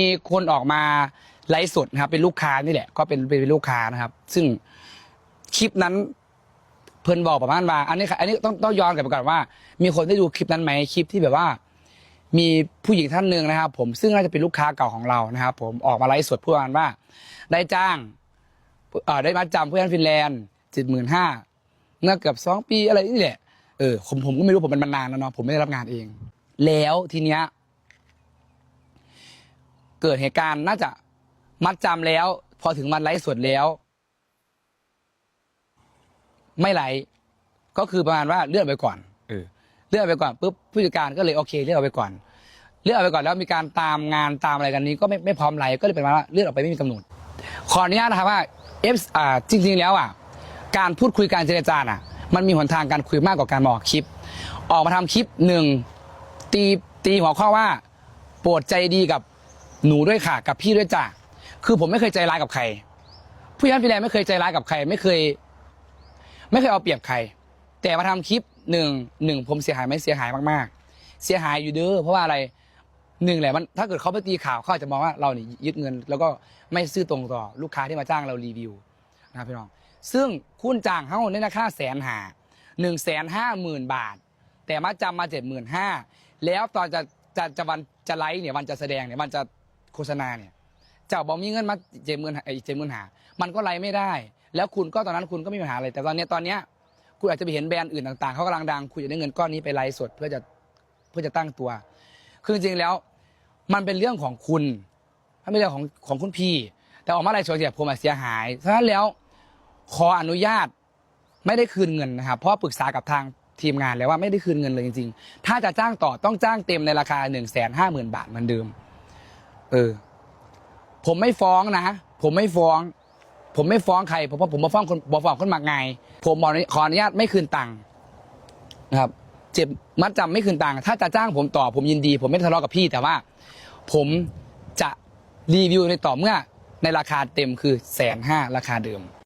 มีคนออกมาไลฟ์สดนะครับ เป็นลูกค้านี่แหละ ก็เป็นเป็นลูกค้านะครับ ซึ่งคลิปนั้น เพิ่นบอกประมาณว่า อันนี้ค่ะอันนี้ต้องต้องย้อนกลับไปก่อนว่า มีคนได้ดูคลิปนั้นไหมคลิปที่แบบว่า มีผู้หญิงท่านหนึ่งนะครับ ผมซึ่งน่าจะเป็นลูกค้าเก่าของเรานะครับ ผมออกมาไลฟ์สดพูดประมาณว่า ได้จ้างเอ่อได้มาจำผู้ยันฟินแลนด์เจ็ดหมื่นห้าเมื่อเกือบสองปีอะไรนี่แหละเออผมผมก็ไม่รู้ผมมันมานานแล้วเนาะผมไม่ได้รับงานเอง แล้วทีเนี้ย เกิดเหตุการณ์น่าจะมัดจำแล้ว พอถึงวันไลฟ์สดแล้ว ไม่ไลฟ์ก็คือประมาณว่าเลื่อนไปก่อนเออเลื่อนไปก่อนปุ๊บผู้จัดการก็เลยโอเคเลื่อนเอาไปก่อน เลื่อนเอาไปก่อนแล้วมีการตามงานตามอะไรกันนี้ ก็ไม่ไม่พร้อมไลฟ์ก็เลยเป็นว่าเลื่อนออกไปไม่มีกำหนดขออนุญาตนะครับว่าเอฟอ่าจริง ๆ แล้วอะการพูดคุยการเจรจาอะ มันมีหนทางการคุยมากกว่าการมาออกคลิป ออกมาทำคลิปหนึ่งตีตีหัวข้อว่า โปรดใจดีกับ หนูด้วยค่ะ กับพี่ด้วยจ้ะคือผมไม่เคยใจร้ายกับใคร ผู้ยันฟิแลนด์ไม่เคยใจร้ายกับใคร ไม่เคย ไม่เคยเอาเปรียบใคร แต่มาทำคลิปหนึ่งหนึ่งผมเสียหายไหมเสียหายมากๆ เสียหายอยู่เด้อเพราะว่าอะไรหนึ่งแหละมันถ้าเกิดเขาไปตีข่าวเขาอาจจะมองว่าเราเนี่ยยึดเงิน แล้วก็ไม่ซื่อตรงต่อลูกค้าที่มาจ้างเรารีวิวนะครับพี่น้อง ซึ่งคุณจ้างเขาเนี่ยนะค่าแสนหาหนึ่งแสนห้าหมื่นบาท แต่มาจำมาเจ็ดหมื่นห้าแล้วตอนจะจะจะวันจะไลฟ์เนี่ยวันจะแสดงเนี่ยวันจะ โฆษณาเนี่ยเจ้าบอกมีเงินมาเจ็ดหมื่นเจ็ดหมื่นหามันก็ไลฟ์ไม่ได้ แล้วคุณก็ตอนนั้นคุณก็ไม่มีปัญหาอะไรแต่ตอนเนี้ยตอนเนี้ยคุณอาจจะไปเห็นแบรนด์อื่นต่างๆเขากำลังดังคุณอยากได้เงินก้อนนี้ไปไลฟ์สดเพื่อจะเพื่อจะตั้งตัว คือจริงๆแล้ว มันเป็นเรื่องของคุณไม่เป็นเรื่องของของคุณพี่ แต่ออกมาไลฟ์สดเนี่ยผมอาจเสียหายฉะนั้นแล้วขออนุญาตไม่ได้คืนเงินนะครับเพราะปรึกษากับทางทีมงานแล้วว่าไม่ได้คืนเงินเลยจริง ๆ ถ้าจะจ้างต่อต้องจ้างเต็มในราคาหนึ่งแสนห้าหมื่นบาทเหมือนเดิม เออ ผมไม่ฟ้องนะ ผมไม่ฟ้อง ผมไม่ฟ้องใครเพราะว่าผมมาฟ้องคนบอฟ้องคนมากไง ผมบอขออนุญาตไม่คืนตังค์นะครับ เจ็บมัดจำไม่คืนตังค์ถ้าจะจ้างผมต่อผมยินดี ผมไม่ทะเลาะกับพี่แต่ว่า ผมจะรีวิวในต่อเมื่อในราคาเต็มคือแสนห้าราคาเดิม